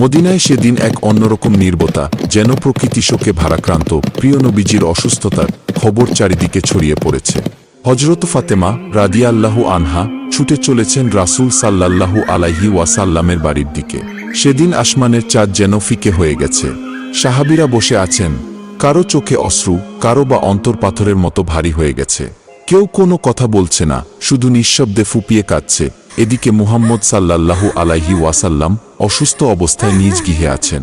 মদিনায় সেদিন এক অন্যরকম নির্বতা, যেন প্রকৃতি শোকে ভারাক্রান্ত, প্রিয় নবীজির অসুস্থতার খবর চারিদিকে ছড়িয়ে পড়েছে। হজরত ফাতেমা রাদিয়াল্লাহু আনহা ছুটে চলেছেন রাসূল সাল্লাল্লাহু আলাইহি ওয়াসাল্লামের বাড়ির দিকে। সেদিন আসমানের চাঁদ যেন ফিকে হয়ে গেছে। সাহাবিরা বসে আছেন, কারও চোখে অশ্রু, কারও বা অন্তর পাথরের মতো ভারী হয়ে গেছে। কেউ কোনো কথা বলছে না, শুধু নিঃশব্দে ফুপিয়ে কাঁদছে। এদিকে মুহাম্মদ সাল্লাল্লাহু আলাইহি ওয়াসাল্লাম অসুস্থ অবস্থায় নিজ গৃহে আছেন।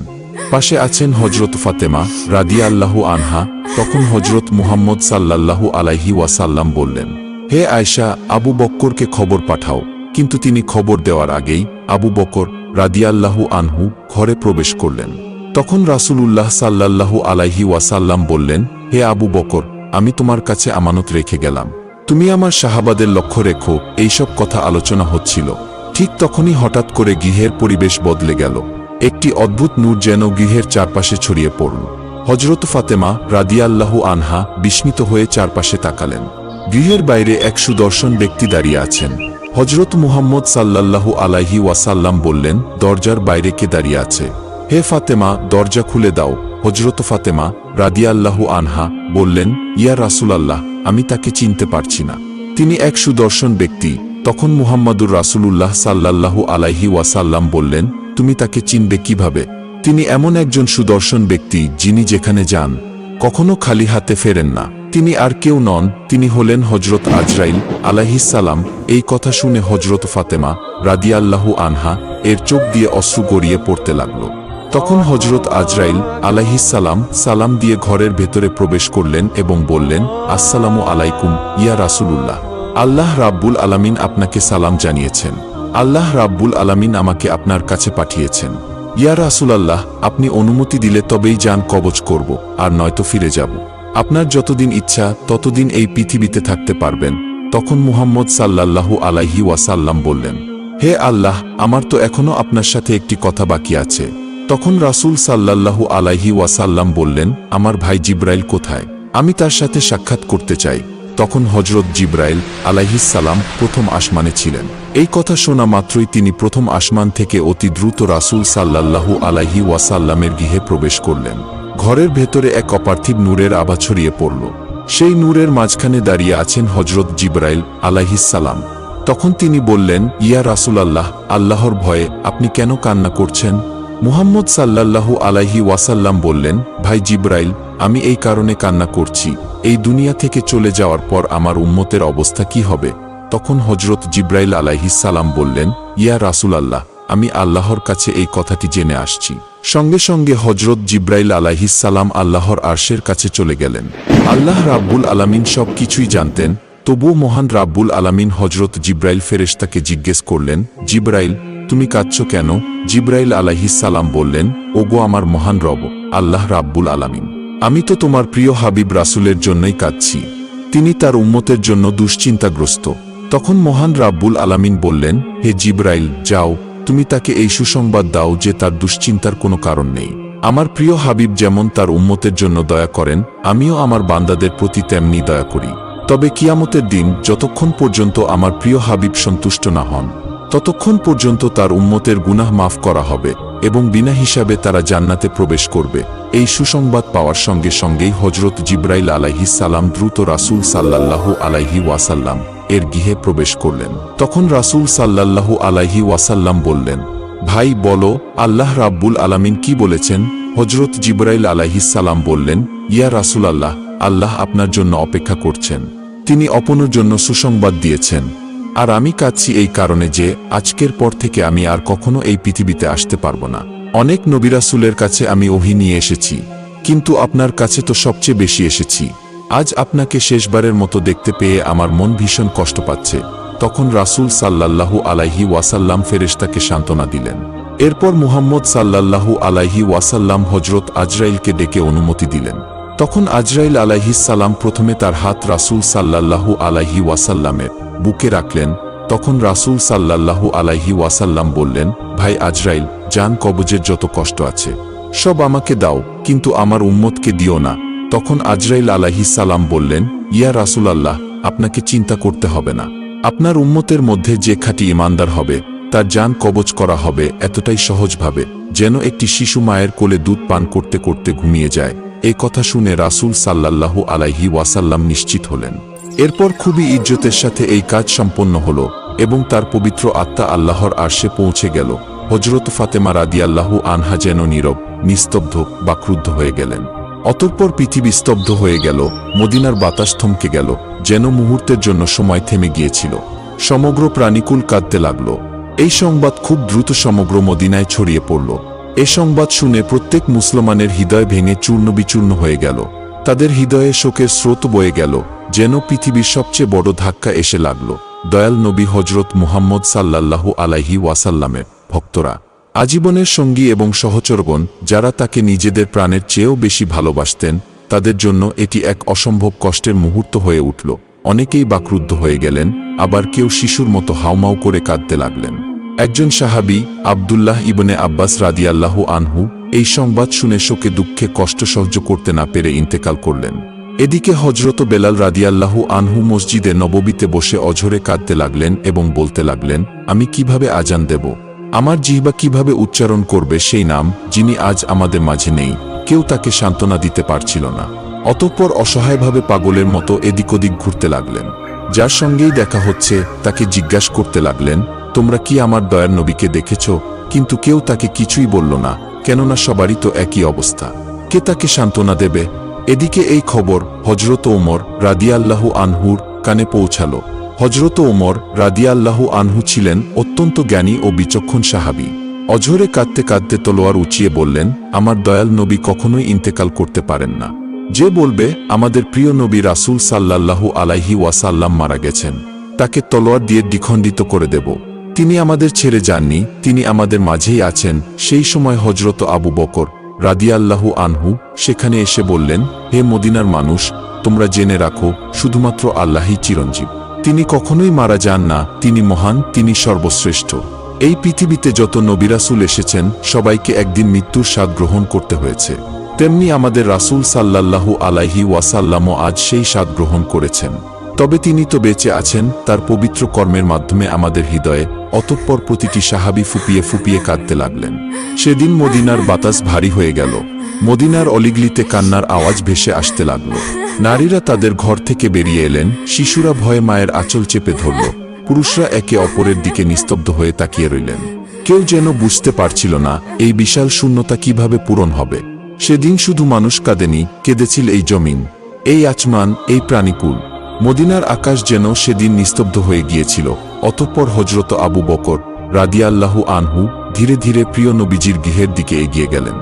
পাশে আছেন হজরত ফাতেমা রাদিয়া আল্লাহু আনহা। তখন হজরত মুহাম্মদ সাল্লাল্লাহু আলাইহি ওয়াসাল্লাম বললেন, হে আয়শা, আবু বক্করকে খবর পাঠাও। কিন্তু তিনি খবর দেওয়ার আগেই আবু বকর রাদিয়াল্লাহু আনহু ঘরে প্রবেশ করলেন। তখন রাসূলুল্লাহ সাল্লাল্লাহু আলাইহি ওয়াসাল্লাম বললেন, হে আবু বকর আমি তোমার কাছে আমানত রেখে গেলাম। তুমি আমার সাহাবাদের লক্ষ্য রেখো, এইসব কথা আলোচনা হচ্ছিল। ঠিক তখনই হঠাৎ করে গৃহের পরিবেশ বদলে গেল। একটি অদ্ভুত নূর যেন গৃহের চারপাশে ছড়িয়ে পড়ল। হজরত ফাতেমা রাদিয়াল্লাহু আনহা বিস্মিত হয়ে চারপাশে তাকালেন। গৃহের বাইরে এক সুদর্শন ব্যক্তি দাঁড়িয়ে আছেন। হজরত মুহাম্মদ সাল্লাল্লাহু আলাইহি ওয়াসাল্লাম বললেন, দরজার বাইরে কে দাঁড়িয়ে আছে? হে ফাতেমা, দরজা খুলে দাও। হজরত ফাতেমা রাদিয়াল্লাহু আনহা বললেন, ইয়া রাসূলাল্লাহ, আমি তাকে চিনতে পারছি না। তিনি এক সুদর্শন ব্যক্তি। তখন মুহাম্মাদুর রাসূলুল্লাহ সাল্লাল্লাহু আলাইহি ওয়াসাল্লাম বললেন, তুমি তাকে চিনবে কীভাবে? তিনি এমন একজন সুদর্শন ব্যক্তি যিনি যেখানে যান, কখনো খালি হাতে ফেরেন না। তিনি আর কেউ নন, তিনি হলেন হজরত আজরাইল আলাহিসাল্লাম এই কথা শুনে হজরত ফাতেমা রাদিয়াল্লাহু আনহা এর চোখ দিয়ে অশ্রু গড়িয়ে পড়তে লাগল। তখন হজরত আজরাইল আলাইহিসাল্লাম সালাম দিয়ে ঘরের ভেতরে প্রবেশ করলেন এবং বললেন, আসসালামু আলাইকুম, ইয়া রাসূলুল্লাহ। আল্লাহ রাব্বুল আলামিন আপনাকে সালাম জানিয়েছেন। আল্লাহ রাব্বুল আলামিন আমাকে আপনার কাছে পাঠিয়েছেন। ইয়া রাসূলাল্লাহ, আপনি অনুমতি দিলে তবেই যান, কবচ করব, আর নয়তো ফিরে যাব। আপনার যতদিন ইচ্ছা, ততদিন এই পৃথিবীতে থাকতে পারবেন। তখন মুহাম্মদ সাল্লাল্লাহু আলাইহি ওয়াসাল্লাম বললেন, হে আল্লাহ, আমার তো এখনও আপনার সাথে একটি কথা বাকি আছে। তখন রাসূল সাল্লাল্লাহু আলাইহি ওয়াসাল্লাম বললেন, আমার ভাই জিব্রাইল কোথায়? আমি তার সাথে সাক্ষাৎ করতে চাই। তখন হজরত জিব্রাইল আলাইহিসাল্লাম প্রথম আসমানে ছিলেন। এই কথা শোনা মাত্রই তিনি প্রথম আসমান থেকে অতি দ্রুত রাসূল সাল্লাল্লাহু আলাইহি ওয়াসাল্লামের গৃহে প্রবেশ করলেন। ঘরের ভেতরে এক অপার্থিব নূরের আভা ছড়িয়ে পড়ল। সেই নূরের মাঝখানে দাঁড়িয়ে আছেন হজরত জিব্রাইল আলাইহিসাল্লাম তখন তিনি বললেন, ইয়া রাসুল আল্লাহ আল্লাহর ভয়ে আপনি কেন কান্না করছেন? মুহাম্মদ সাল্লাল্লাহু আলাইহি ওয়াসাল্লাম বললেন, ভাই জিব্রাইল, আমি এই কারণে কান্না করছি। এই দুনিয়া থেকে চলে যাওয়ার পর আমার উম্মতের অবস্থা কি হবে? তখন হজরত জিব্রাইল আলাইহিসাল্লাম বললেন, ইয়া রাসূলাল্লাহ, আমি আল্লাহর কাছে এই কথাটি জেনে আসছি। সঙ্গে সঙ্গে হজরত জিব্রাইল আলাইহিসাল্লাম আল্লাহর আরশের কাছে চলে গেলেন। আল্লাহ রাব্বুল আলামিন সব কিছুই জানতেন। তবুও মহান রাব্বুল আলামিন হজরত জিব্রাইল ফেরেশতাকে জিজ্ঞেস করলেন, জিব্রাইল তুমি কাঁদছ কেন? জিব্রাইল আলাইহিসাল্লাম বললেন, ওগো আমার মহান রব, আল্লাহ রাব্বুল আলামিন। আমি তো তোমার প্রিয় হাবিব রাসুলের জন্যই কাঁদছি। তিনি তার উম্মতের জন্য দুশ্চিন্তাগ্রস্ত। তখন মহান রাব্বুল আলামিন বললেন, হে জিব্রাইল, যাও, তুমি তাকে এই সুসংবাদ দাও যে তার দুশ্চিন্তার কোনো কারণ নেই। আমার প্রিয় হাবিব যেমন তার উম্মতের জন্য দয়া করেন, আমিও আমার বান্দাদের প্রতি তেমনি দয়া করি। তবে কিয়ামতের দিন যতক্ষণ পর্যন্ত আমার প্রিয় হাবিব সন্তুষ্ট না হন ততক্ষণ পর্যন্ত তার উম্মতের গুনাহ মাফ করা হবে এবং বিনা হিসাবে তারা জান্নাতে প্রবেশ করবে। এই সুসংবাদ পাওয়ার সঙ্গে সঙ্গেই হজরত জিব্রাইল আলাইহি সালাম দ্রুত রাসূল সাল্লাল্লাহু আলাইহি ওয়াসাল্লাম এর গৃহে প্রবেশ করলেন। তখন রাসূল সাল্লাল্লাহু আলাইহি ওয়াসাল্লাম বললেন, ভাই, বলো, আল্লাহ রাব্বুল আলামিন কি বলেছেন? হজরত জিব্রাইল সালাম বললেন, ইয়া রাসূলাল্লাহ আল্লাহ আল্লাহ আপনার জন্য অপেক্ষা করছেন। তিনি অপনের জন্য সুসংবাদ দিয়েছেন। আর আমি কাঁদছি এই কারণে যে, আজকের পর থেকে আমি আর কখনো এই পৃথিবীতে আসতে পারব না। অনেক নবিরাসুলের কাছে আমি ওহি নিয়ে এসেছি। কিন্তু আপনার কাছে তো সবচেয়ে বেশি এসেছি। আজ আপনাকে শেষবারের মতো দেখতে পেয়ে আমার মন ভীষণ কষ্ট পাচ্ছে। তখন রাসূল সাল্লাল্লাহু আলাইহি ওয়াসাল্লাম ফেরেশতাকে সান্ত্বনা দিলেন। এরপর মুহাম্মদ সাল্লাল্লাহু আলাইহি ওয়াসাল্লাম হজরত আজরাইলকে ডেকে অনুমতি দিলেন। তখন আজরাইল আলাইহিস সালাম প্রথমে তার হাত রাসূল সাল্লাল্লাহু আলাইহি ওয়াসাল্লামের বুকে রাখলেন, তখন রাসূল সাল্লাল্লাহু আলাইহি ওয়াসাল্লাম বললেন, ভাই আজরাইল জান কবজের যত কষ্ট আছে, সব আমাকে দাও, কিন্তু আমার উম্মতকে দিও না। তখন আজরাইল আলাইহিস সালাম বললেন, ইয়া রাসূলাল্লাহ, আপনাকে চিন্তা করতে হবে না। আপনার উম্মতের মধ্যে যে খাঁটি ইমানদার হবে, তার যান কবচ করা হবে এতটাই সহজভাবে, যেন একটি শিশু মায়ের কোলে দুধ পান করতে করতে ঘুমিয়ে যায়। এই কথা শুনে রাসূল সাল্লাল্লাহু আলাইহি ওয়াসাল্লাম নিশ্চিত হলেন। এরপর খুবই ইজ্জতের সাথে এই কাজ সম্পন্ন হল এবং তার পবিত্র আত্মা আল্লাহর আরশে পৌঁছে গেল। হজরত ফাতেমা রাদিয়াল্লাহু আনহা যেন নীরব, নিস্তব্ধ বা ক্রুদ্ধ হয়ে গেলেন। অতঃপর পৃথিবী স্তব্ধ হয়ে গেল, মদিনার বাতাস থমকে গেল, যেন মুহূর্তের জন্য সময় থেমে গিয়েছিল। সমগ্র প্রাণীকুল কাঁদতে লাগল। এই সংবাদ খুব দ্রুত সমগ্র মদিনায় ছড়িয়ে পড়ল। এ সংবাদ শুনে প্রত্যেক মুসলমানের হৃদয় ভেঙে চূর্ণ বিচূর্ণ হয়ে গেল। তাদের হৃদয়ে শোকের স্রোত বয়ে গেল, যেন পৃথিবীর সবচেয়ে বড় ধাক্কা এসে লাগল। দয়াল নবী হজরত মুহাম্মদ সাল্লাল্লাহু আলাইহি ওয়াসাল্লামের ভক্তরা। আজীবনের সঙ্গী এবং সহচরগণ যারা তাকে নিজেদের প্রাণের চেয়েও বেশি ভালোবাসতেন, তাদের জন্য এটি এক অসম্ভব কষ্টের মুহূর্ত হয়ে উঠল। অনেকেই বাক্রুদ্ধ হয়ে গেলেন, আবার কেউ শিশুর মতো হাউমাউ করে কাঁদতে লাগলেন। একজন সাহাবি, আবদুল্লাহ ইবনে আব্বাস রাদিয়াল্লাহু আনহু, এই সংবাদ শুনে শোকে দুঃখে কষ্ট সহ্য করতে না পেরে ইন্তেকাল করলেন। এদিকে হজরত বেলাল রাদিয়াল্লাহু আনহু মসজিদে নববীতে বসে অঝরে কাঁদতে লাগলেন এবং বলতে লাগলেন, আমি কীভাবে আজান দেব? আমার জিহ্বা কীভাবে উচ্চারণ করবে সেই নাম, যিনি আজ আমাদের মাঝে নেই, কেউ তাকে সান্ত্বনা দিতে পারছিল না। অতঃপর অসহায়ভাবে পাগলের মতো এদিক ওদিক ঘুরতে লাগলেন। যার সঙ্গেই দেখা হচ্ছে, তাকে জিজ্ঞাসা করতে লাগলেন তোমরা কি আমার দয়ার নবীকে দেখেছ? কিন্তু কেউ তাকে কিছুই বলল না, কেননা সবারই তো একই অবস্থা। কে তাকে সান্ত্বনা দেবে? এদিকে এই খবর হজরত ওমর রাদিয়াল্লাহু আনহুর কানে পৌঁছালো। হজরত ওমর রাদিয়াল্লাহু আনহু ছিলেন অত্যন্ত জ্ঞানী ও বিচক্ষণ সাহাবী। অঝরে কাঁদতে কাঁদতে তলোয়ার উঁচিয়ে বললেন, আমার দয়াল নবী কখনোই ইন্তেকাল করতে পারেন না। যে বলবে, আমাদের প্রিয় নবী রাসূল সাল্লাল্লাহু আলাইহি ওয়াসাল্লাম মারা গেছেন, তাকে তলোয়ার দিয়ে দ্বিখণ্ডিত করে দেব। তিনি আমাদের ছেড়ে যাননি, তিনি আমাদের মাঝেই আছেন। সেই সময় হজরত আবু বকর রাদিয়াল্লাহু আনহু সেখানে এসে বললেন, হে মদিনার মানুষ, তোমরা জেনে রাখো, শুধুমাত্র আল্লাহই চিরঞ্জীব। তিনি কখনোই মারা যান না, তিনি মহান, তিনি সর্বশ্রেষ্ঠ। এই পৃথিবীতে যত নবিরাসুল এসেছেন, সবাইকে একদিন মৃত্যুর স্বাদ গ্রহণ করতে হয়েছে। তেমনি আমাদের রাসূল সাল্লাল্লাহু আলাইহি ওয়াসাল্লামও আজ সেই স্বাদ গ্রহণ করেছেন। তবে তিনি তো বেঁচে আছেন, তার পবিত্র কর্মের মাধ্যমে আমাদের হৃদয়ে অতঃপর প্রতিটি সাহাবি ফুপিয়ে ফুপিয়ে কাঁদতে লাগলেন। সেদিন মদিনার বাতাস ভারী হয়ে গেল। মদিনার অলিগলিতে কান্নার আওয়াজ ভেসে আসতে লাগল। নারীরা তাদের ঘর থেকে বেরিয়ে এলেন, শিশুরা ভয়ে মায়ের আঁচল চেপে ধরল। পুরুষরা একে অপরের দিকে নিস্তব্ধ হয়ে তাকিয়ে রইলেন। কেউ যেন বুঝতে পারছিল না, এই বিশাল শূন্যতা কীভাবে পূরণ হবে। সেদিন শুধু মানুষ কাঁদেনি, কেঁদেছিল এই জমিন, এই আচমান, এই প্রাণীকুল। মদিনার আকাশ যেন সেদিন নিস্তব্ধ হয়ে গিয়েছিল। অতঃপর হজরত আবু বকর রাদিয়াল্লাহু আনহু ধীরে ধীরে প্রিয় নবীজির গৃহের দিকে এগিয়ে গেলেন।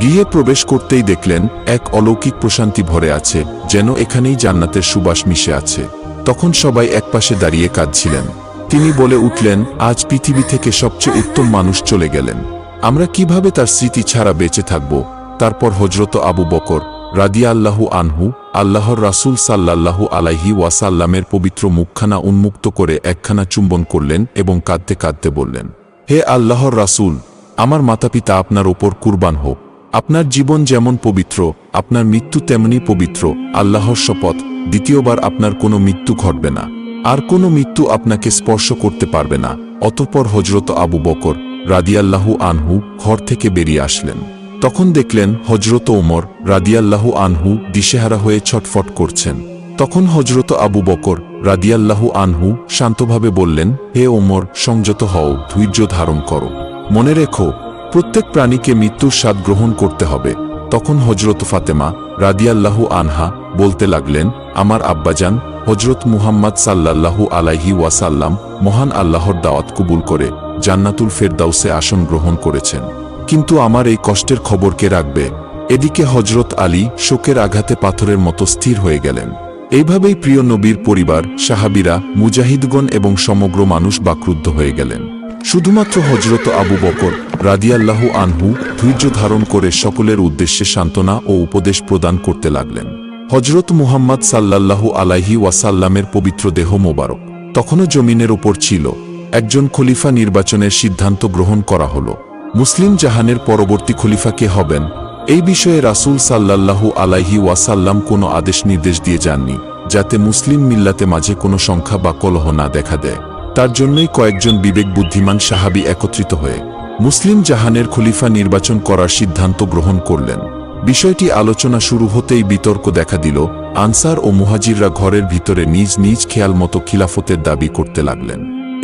গৃহে প্রবেশ করতেই দেখলেন, এক অলৌকিক প্রশান্তি ভরে আছে, যেন এখানেই জান্নাতের সুবাস মিশে আছে। তখন সবাই একপাশে দাঁড়িয়ে কাঁদছিলেন। তিনি বলে উঠলেন, আজ পৃথিবী থেকে সবচেয়ে উত্তম মানুষ চলে গেলেন। আমরা কীভাবে তার স্মৃতি ছাড়া বেঁচে থাকব? তারপর হজরত আবু বকর রাদিয়াল্লাহু আনহু, আল্লাহর রাসূল সাল্লাল্লাহু আলাইহি ওয়াসাল্লামের পবিত্র মুখখানা উন্মুক্ত করে একখানা চুম্বন করলেন এবং কাঁদতে কাঁদতে বললেন, হে আল্লাহর রাসূল, আমার মাতাপিতা আপনার ওপর কুরবান হোক। আপনার জীবন যেমন পবিত্র, আপনার মৃত্যু তেমনি পবিত্র, আল্লাহর শপথ, দ্বিতীয়বার আপনার কোনো মৃত্যু ঘটবে না। আর কোনো মৃত্যু আপনাকে স্পর্শ করতে পারবে না। অতঃপর হজরত আবু বকর রাদিয়াল্লাহু আনহু ঘর থেকে বেরিয়ে আসলেন। তখন দেখলেন হজরত ওমর রাদিয়াল্লাহু আনহু দিশেহারা হয়ে ছটফট করছেন। তখন হজরত আবু বকর রাদিয়াল্লাহু আনহু শান্তভাবে বললেন, হে ওমর, সংযত হও, ধৈর্য ধারণ করো। মনে রেখো, প্রত্যেক প্রাণীকে মৃত্যুর স্বাদ গ্রহণ করতে হবে। তখন হজরত ফাতেমা রাদিয়াল্লাহু আনহা বলতে লাগলেন, আমার আব্বাজান হজরত মুহাম্মদ সাল্লাল্লাহু আলাইহি ওয়াসাল্লাম মহান আল্লাহর দাওয়াত কবুল করে জান্নাতুল ফেরদাউসে আসন গ্রহণ করেছেন। কিন্তু আমার এই কষ্টের খবর কে রাখবে? এদিকে হজরত আলী শোকের আঘাতে পাথরের মতো স্থির হয়ে গেলেন। এইভাবেই প্রিয় নবীর পরিবার, সাহাবিরা, মুজাহিদগণ এবং সমগ্র মানুষ বাক্রুদ্ধ হয়ে গেলেন। শুধুমাত্র হজরত আবু বকর রাদিয়াল্লাহু আনহু ধৈর্য ধারণ করে সকলের উদ্দেশ্যে সান্ত্বনা ও উপদেশ প্রদান করতে লাগলেন। হজরত মুহাম্মদ সাল্লাল্লাহু আলাইহি ওয়াসাল্লামের পবিত্র দেহ মোবারক তখনও জমিনের ওপর ছিল। একজন খলিফা নির্বাচনের সিদ্ধান্ত গ্রহণ করা হলো। মুসলিম জাহানের পরবর্তী খলিফা কে হবেন? এই বিষয়ে রাসূল সাল্লাল্লাহু আলাইহি ওয়াসাল্লাম কোনো আদেশ নির্দেশ দিয়ে যাননি, যাতে মুসলিম মিল্লাতে মাঝে কোনো সংখ্যা বা কলহ না দেখা দেয়। তার জন্যই কয়েকজন বিবেক বুদ্ধিমান সাহাবি একত্রিত হয়ে মুসলিম জাহানের খলিফা নির্বাচন করার সিদ্ধান্ত গ্রহণ করলেন। বিষয়টি আলোচনা শুরু হতেই বিতর্ক দেখা দিল। আনসার ও মুহাজিররা ঘরের ভিতরে নিজ নিজ খেয়াল মতো খিলাফতের দাবি করতে লাগলেন।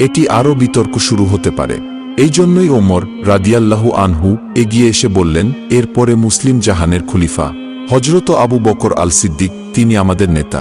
এটি আরও বিতর্ক শুরু হতে পারে। এই জন্যই ওমর রাদিয়াল্লাহু আনহু এগিয়ে এসে বললেন, এরপরে মুসলিম জাহানের খলিফা হজরত আবু বকর আল সিদ্দিক তিনি আমাদের নেতা।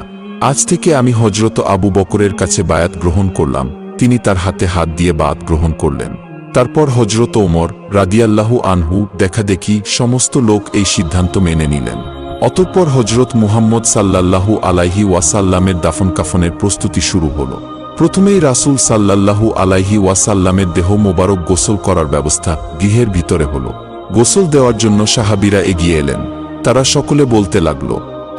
আজ থেকে আমি হজরত আবু বকরের কাছে বায়াত গ্রহণ করলাম, তিনি তার হাতে হাত দিয়ে বাত গ্রহণ করলেন। তারপর হজরত ওমর রাদিয়াল্লাহু আনহু দেখা দেখি সমস্ত লোক এই সিদ্ধান্ত মেনে নিলেন। অতঃপর হজরত মুহাম্মদ সাল্লাল্লাহু আলাইহি ওয়াসাল্লামের দাফন কাফনের প্রস্তুতি শুরু হলো। প্রথমেই রাসূল সাল্লাল্লাহু আলাইহি ওয়াসাল্লামের দেহ মোবারক গোসল করার ব্যবস্থা গৃহের ভিতরে হলো। গোসল দেওয়ার জন্য সাহাবীরা এগিয়ে এলেন। তারা সকলে বলতে লাগল,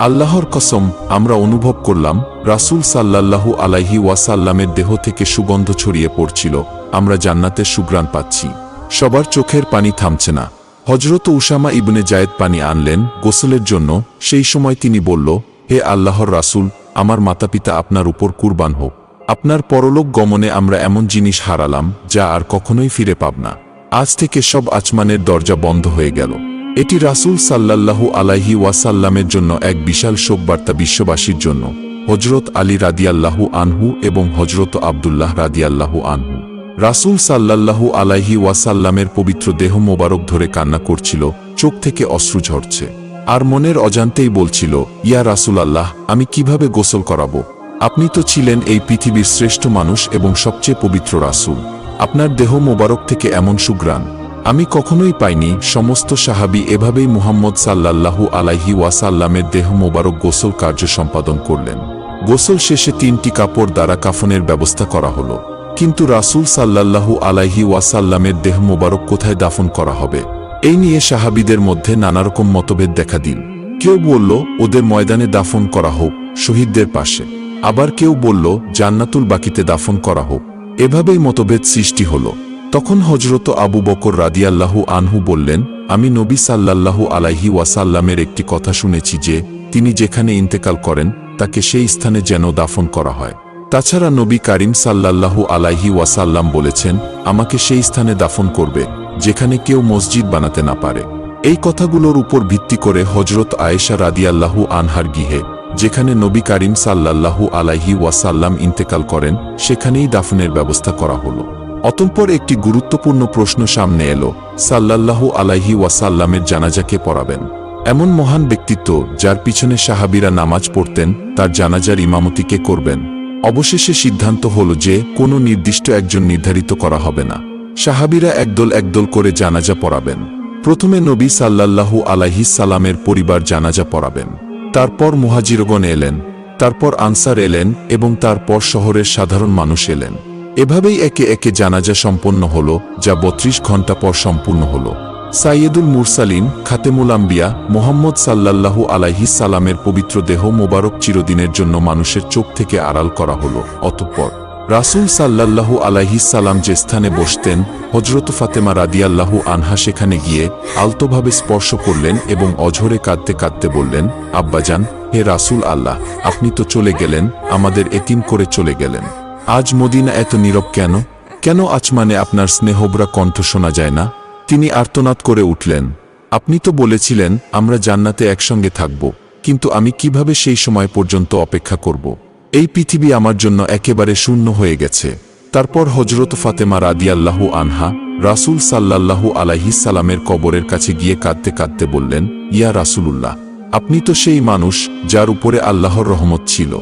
আল্লাহর কসম, আমরা অনুভব করলাম, রাসূল সাল্লাল্লাহু আলাইহি ওয়াসাল্লামের দেহ থেকে সুগন্ধ ছড়িয়ে পড়ছিল, আমরা জান্নাতের সুগ্রাণ পাচ্ছি। সবার চোখের পানি থামছে না। হজরত উসামা ইবনে জায়েদ পানি আনলেন গোসলের জন্য। সেই সময় তিনি বলল, হে আল্লাহর রাসূল, আমার মাতাপিতা আপনার উপর কুরবান হোক। আপনার পরলোক গমনে আমরা এমন জিনিস হারালাম, যা আর কখনোই ফিরে পাব না। আজ থেকে সব আচমানের দরজা বন্ধ হয়ে গেল। এটি রাসূল সাল্লাল্লাহু আলাইহি ওয়াসাল্লামের জন্য এক বিশাল শোকবার্তা বিশ্ববাসীর জন্য। হজরত আলী রাদিয়াল্লাহু আনহু এবং হজরত আবদুল্লাহ রাদিয়াল্লাহু আনহু। রাসূল সাল্লাল্লাহু আলাইহি ওয়াসাল্লামের পবিত্র দেহ মোবারক ধরে কান্না করছিল, চোখ থেকে অশ্রু ঝরছে। আর মনের অজান্তেই বলছিল, ইয়া রাসূল আল্লাহ আমি কীভাবে গোসল করাবো? আপনি তো ছিলেন এই পৃথিবীর শ্রেষ্ঠ মানুষ এবং সবচেয়ে পবিত্র রাসূল। আপনার দেহ মোবারক থেকে এমন সুগ্রাণ। আমি কখনোই পাইনি সমস্ত সাহাবি এভাবেই মুহাম্মদ সাল্লাল্লাহু আলাইহি ওয়াসাল্লামের দেহ মোবারক গোসল কার্য সম্পাদন করলেন। গোসল শেষে তিনটি কাপড় দ্বারা কাফনের ব্যবস্থা করা হলো। কিন্তু রাসূল সাল্লাল্লাহু আলাইহি ওয়াসাল্লামের দেহ মোবারক কোথায় দাফন করা হবে? এই নিয়ে সাহাবিদের মধ্যে নানারকম মতভেদ দেখা দিল। কেউ বলল, ওদের ময়দানে দাফন করা হোক, শহীদদের পাশে। আবার কেউ বলল, জান্নাতুল বাকিতে দাফন করা হোক। এভাবেই মতভেদ সৃষ্টি হল। তখন হজরত আবু বকর রাদিয়াল্লাহু আনহু বললেন, আমি নবী সাল্লাল্লাহু আলাইহি ওয়াসাল্লামের একটি কথা শুনেছি যে, তিনি যেখানে ইন্তেকাল করেন, তাকে সেই স্থানে যেন দাফন করা হয়। তাছাড়া নবী কারিম সাল্লাল্লাহু আলাইহি ওয়াসাল্লাম বলেছেন, আমাকে সেই স্থানে দাফন করবে, যেখানে কেউ মসজিদ বানাতে না পারে। এই কথাগুলোর উপর ভিত্তি করে হজরত আয়েশা রাদিয়াল্লাহু আনহার গৃহে যেখানে নবী কারিম সাল্লাল্লাহু আলাইহি ওয়াসাল্লাম ইন্তেকাল করেন, সেখানেই দাফনের ব্যবস্থা করা হলো। অতঃপর একটি গুরুত্বপূর্ণ প্রশ্ন সামনে এলো, সাল্লাল্লাহু আলাইহি ওয়াসাল্লামের জানাজাকে পড়াবেন। এমন মহান ব্যক্তিত্ব যার পিছনে সাহাবিরা নামাজ পড়তেন, তার জানাজার ইমামতিকে করবেন? অবশেষে সিদ্ধান্ত হল যে, কোনো নির্দিষ্ট একজন নির্ধারিত করা হবে না। সাহাবিরা একদল একদল করে জানাজা পড়াবেন। প্রথমে নবী সাল্লাল্লাহু আলাইহিস সালামের পরিবার জানাজা পড়াবেন। তারপর মুহাজিরগণ এলেন, তারপর আনসার এলেন এবং তারপর শহরের সাধারণ মানুষ এলেন। এভাবেই একে একে জানাজা সম্পন্ন হল, যা বত্রিশ ঘণ্টা পর সম্পূর্ণ হল। সাইয়েদুল মুরসালিন, খাতেমুল আম্বিয়া, মোহাম্মদ সাল্লাল্লাহু আলাইহিস সালামের পবিত্র দেহ মোবারক চিরদিনের জন্য মানুষের চোখ থেকে আড়াল করা হল, অতঃপর রাসূল সাল্লাল্লাহু সালাম যে স্থানে বসতেন হজরত ফাতেমা রাদিয়াল্লাহু আনহা সেখানে গিয়ে আলতোভাবে স্পর্শ করলেন এবং অঝরে কাঁদতে কাঁদতে বললেন, আব্বাজান, হে রাসূল আল্লাহ, আপনি তো চলে গেলেন, আমাদের এতিম করে চলে গেলেন। আজ মদিনা এত নীরব কেন? কেন আচমানে আপনার স্নেহবরা কণ্ঠ শোনা যায় না? তিনি আর্তনাদ করে উঠলেন, আপনি তো বলেছিলেন, আমরা জান্নাতে একসঙ্গে থাকব, কিন্তু আমি কীভাবে সেই সময় পর্যন্ত অপেক্ষা করব? এই পৃথিবী আমার জন্য একেবারে শূন্য হয়ে গেছে। তারপর হজরত ফাতেমা রাদিয়াল্লাহু আনহা রাসূল সাল্লাল্লাহু আলাইহিস সালামের কবরের কাছে গিয়ে কাঁদতে কাঁদতে বললেন, ইয়া রাসূলুল্লাহ, আপনি তো সেই মানুষ যার উপরে আল্লাহর রহমত ছিল।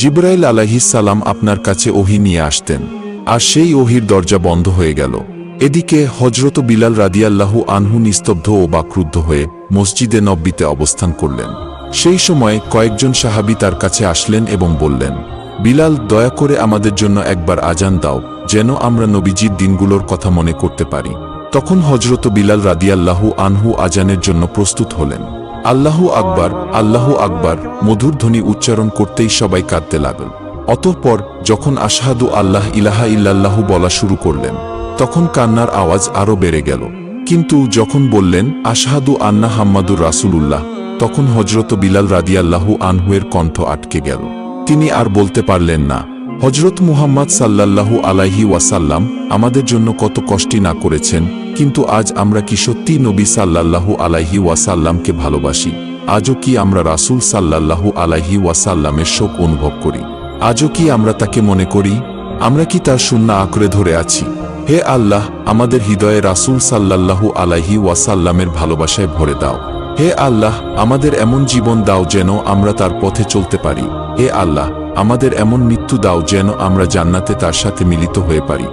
জিব্রাইল আলাইহিস সালাম আপনার কাছে ওহি নিয়ে আসতেন, আর সেই ওহির দরজা বন্ধ হয়ে গেল। এদিকে হজরত বিলাল রাদিয়াল্লাহু আনহু নিস্তব্ধ ও বাক্রুদ্ধ হয়ে মসজিদে নব্বিতে অবস্থান করলেন। সেই সময় কয়েকজন সাহাবী তার কাছে আসলেন এবং বললেন, বিলাল, দয়া করে আমাদের জন্য একবার আজান দাও, যেন আমরা নবীজির দিনগুলোর কথা মনে করতে পারি। তখন হজরত বিলাল রাদিয়াল্লাহু আনহু আজানের জন্য প্রস্তুত হলেন। আল্লাহু আকবার আল্লাহু আকবার, মধুর ধ্বনি উচ্চারণ করতেই সবাই কাঁদতে লাগল। অতঃপর যখন আশাহাদু আল্লাহ ইলাহা ইল্লাল্লাহু বলা শুরু করলেন, তখন কান্নার আওয়াজ আরও বেড়ে গেল। কিন্তু যখন বললেন, আশাহাদু আন্না হাম্মাদুর রাসূলুল্লাহ তখন হজরত বিলাল রাদিয়াল্লাহু আনহুয়ের কণ্ঠ আটকে গেল। তিনি আর বলতে পারলেন না হজরত মুহাম্মদ সাল্লাল্লাহু আলাইহি ওয়াসাল্লাম আমাদের জন্য কত কষ্টই না করেছেন, কিন্তু আজ আমরা কি সত্যি নবী সাল্লাল্লাহু আলাইহি ওয়াসাল্লামকে ভালোবাসি? আজও কি আমরা রাসূল সাল্লাল্লাহু আলাইহি ওয়াসাল্লামের শোক অনুভব করি? আজও কি আমরা তাকে মনে করি? আমরা কি তার শূন্য আঁকড়ে ধরে আছি? হে আল্লাহ, আমাদের হৃদয়ে রাসূল সাল্লাল্লাহু আলাইহি ওয়াসাল্লামের ভালোবাসায় ভরে দাও। হে আল্লাহ, আমাদের এমন জীবন দাও যেন আমরা তার পথে চলতে পারি। হে আল্লাহ, আমাদের এমন মৃত্যু দাও যেন আমরা জান্নাতে তার সাথে মিলিত হয়ে পারি।